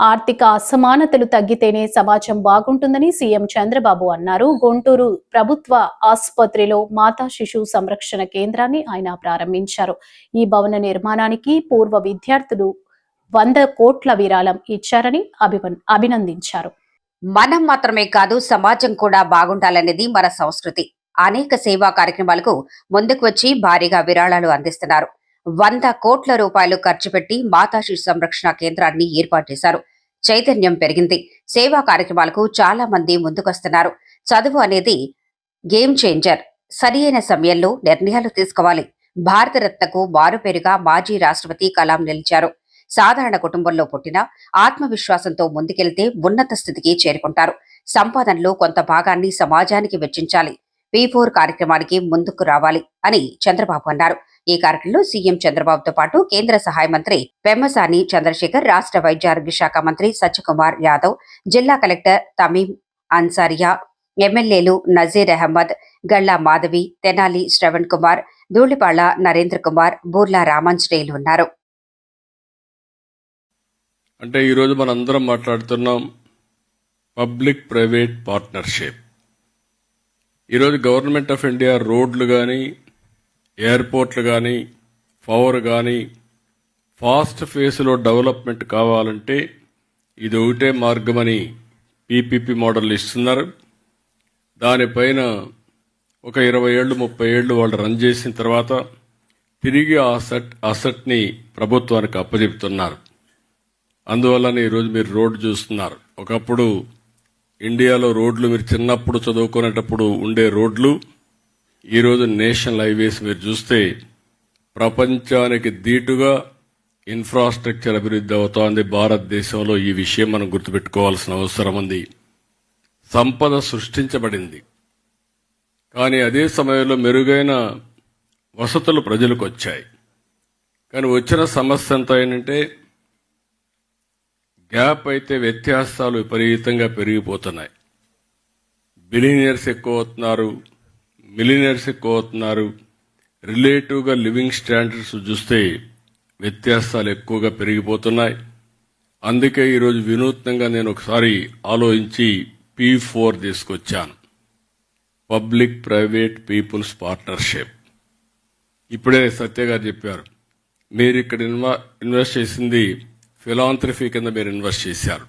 ఆర్థిక అసమానతలు తగ్గితేనే సమాజం బాగుంటుందని సీఎం చంద్రబాబు అన్నారు. గుంటూరు ప్రభుత్వ ఆసుపత్రిలో మాతా శిశు సంరక్షణ కేంద్రాన్ని ఆయన ప్రారంభించారు. ఈ భవన నిర్మాణానికి పూర్వ విద్యార్థులు వంద కోట్ల విరాళం ఇచ్చారని అభినందించారు. మనం మాత్రమే కాదు సమాజం కూడా బాగుండాలనేది మన సంస్కృతి. అనేక సేవా కార్యక్రమాలకు ముందుకు వచ్చి భారీగా విరాళాలు అందిస్తున్నారు. వంద కోట్ల రూపాయలు ఖర్చు పెట్టి మాతా శిశు సంరక్షణ కేంద్రాన్ని ఏర్పాటు చేశారు. చైతన్యం పెరిగింది. సేవా కార్యక్రమాలకు చాలా మంది ముందుకొస్తున్నారు. చదువు అనేది గేమ్ చేంజర్. సరి అయిన సమయంలో నిర్ణయాలు తీసుకోవాలి. భారతరత్నకు మారుపేరుగా మాజీ రాష్ట్రపతి కలాం నిలిచారు. సాధారణ కుటుంబంలో పుట్టిన ఆత్మవిశ్వాసంతో ముందుకెళ్తే ఉన్నత స్థితికి చేరుకుంటారు. సంపాదనలో కొంత భాగాన్ని సమాజానికి వెచ్చించాలి. పీ ఫోర్ కార్యక్రమానికి ముందుకు రావాలి అని చంద్రబాబు అన్నారు. ఈ కార్యక్రమంలో సీఎం చంద్రబాబుతో పాటు కేంద్ర సహాయ మంత్రి పెమ్మసాని చంద్రశేఖర్ రాష్ట్ర వైద్య ఆరోగ్య శాఖ మంత్రి సత్యకుమార్ యాదవ్ జిల్లా కలెక్టర్ తమీం అన్సారియా ఎమ్మెల్యేలు నజీర్ అహ్మద్ గల్లా మాధవి తెనాలి శ్రవణ్ కుమార్ ధూళిపాళ నరేంద్ర కుమార్ బూర్లా రామాంజనేయులు ఉన్నారు. అంటే ఈరోజు మనందరం మాట్లాడుతున్నాం పబ్లిక్ ప్రైవేట్ పార్ట్నర్షిప్. ఈరోజు గవర్నమెంట్ ఆఫ్ ఇండియా రోడ్లు కానీ ఎయిర్పోర్ట్లు కానీ పవర్ కానీ ఫాస్ట్ ఫేస్లో డెవలప్మెంట్ కావాలంటే ఇది ఒకటే మార్గమని పీపీపీ మోడల్ ఇస్తున్నారు. దానిపైన ఒక ఇరవై ఏళ్ళు ముప్పై ఏళ్ళు వాళ్ళు రన్ చేసిన తర్వాత తిరిగి ఆ సెట్ అసెట్ని ప్రభుత్వానికి అప్పచెప్తున్నారు అందువల్లనే ఈరోజు మీరు రోడ్డు చూస్తున్నారు. ఒకప్పుడు ఇండియాలో రోడ్లు మీరు చిన్నప్పుడు చదువుకునేటప్పుడు ఉండే రోడ్లు ఈరోజు నేషనల్ హైవేస్ మీరు చూస్తే ప్రపంచానికి దీటుగా ఇన్ఫ్రాస్ట్రక్చర్ అభివృద్ధి అవుతోంది. భారతదేశంలో ఈ విషయం మనం గుర్తుపెట్టుకోవాల్సిన అవసరం ఉంది. సంపద సృష్టించబడింది. కానీ అదే సమయంలో మెరుగైన వసతులు ప్రజలకు వచ్చాయి. కానీ వచ్చిన సమస్య ఎంత ఏంటంటే గ్యాప్ అయితే వ్యత్యాసాలు విపరీతంగా పెరిగిపోతున్నాయి. బిలినియర్స్ ఎక్కువ అవుతున్నారు మిలినియర్స్ ఎక్కువ అవుతున్నారు రిలేటివ్గా లివింగ్ స్టాండర్డ్స్ చూస్తే వ్యత్యాసాలు ఎక్కువగా పెరిగిపోతున్నాయి. అందుకే ఈరోజు వినూత్నంగా నేను ఒకసారి ఆలోచించి పీ ఫోర్ తీసుకొచ్చాను. Public private people's partnership. ఇప్పుడే సత్య గారు చెప్పారు మీరు ఇక్కడ ఇన్వా ఇన్వెస్ట్ చేసింది ఫిలాంథ్రఫీ కింద మీరు ఇన్వెస్ట్ చేశారు.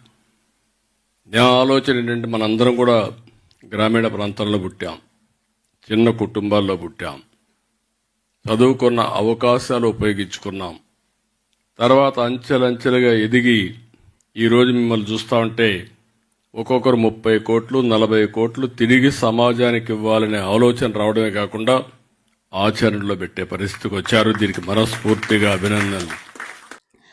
నా ఆలోచన ఏంటంటే మనందరం కూడా గ్రామీణ ప్రాంతాల్లో పుట్టాం. చిన్న కుటుంబాల్లో పుట్టాం. చదువుకున్న అవకాశాలు ఉపయోగించుకున్నాం. తర్వాత అంచెలంచెలుగా ఎదిగి ఈరోజు మిమ్మల్ని చూస్తూ ఉంటే ఒక్కొక్కరు ముప్పై కోట్లు నలభై కోట్లు తిరిగి సమాజానికి ఇవ్వాలనే ఆలోచన రావడమే కాకుండా ఆచరణలో పెట్టే పరిస్థితికి వచ్చారు. దీనికి మనస్ఫూర్తిగా అభినందనలు.